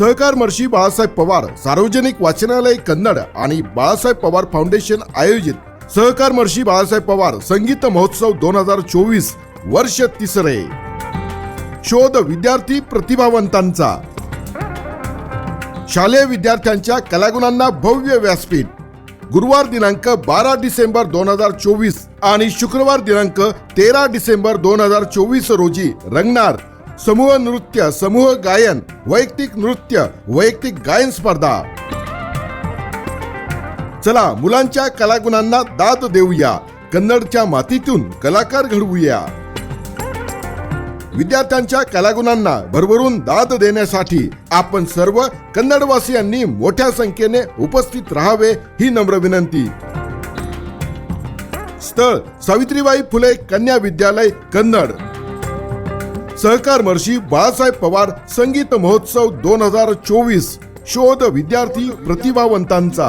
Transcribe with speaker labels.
Speaker 1: सहकार महर्षी बाळासाहेब पवार सार्वजनिक वाचनालय कन्नड आणि बाळासाहेब पवार फाउंडेशन आयोजित सहकार महर्षी बाळासाहेब पवार संगीत महोत्सव दोन हजार चोवीस वर्ष तिसरे. शोध विद्यार्थी प्रतिभावंतांचा. शालेय विद्यार्थ्यांच्या कलागुणांना भव्य व्यासपीठ. गुरुवार दिनांक बारा डिसेंबर दोन हजार चोवीस आणि शुक्रवार दिनांक तेरा डिसेंबर दोन हजार चोवीस रोजी रंगणार समूह नृत्य समूह गायन वैयक्तिक नृत्य वैयक्तिक गायन स्पर्धा. चला मुलांच्या कलागुणांना दाद देऊया. कन्नडच्या मातीतून कलाकार घडवूया. विद्यार्थ्यांच्या कलागुणांना भरभरून दाद देण्यासाठी आपण सर्व कन्नडवासियांनी मोठ्या संख्येने उपस्थित राहावे ही नम्र विनंती. स्थळ सावित्रीबाई फुले कन्या विद्यालय कन्नड. सहकार महर्षी बाळासाहेब पवार संगीत महोत्सव दोन हजार चोवीस. शोध विद्यार्थी प्रतिभावंतांचा.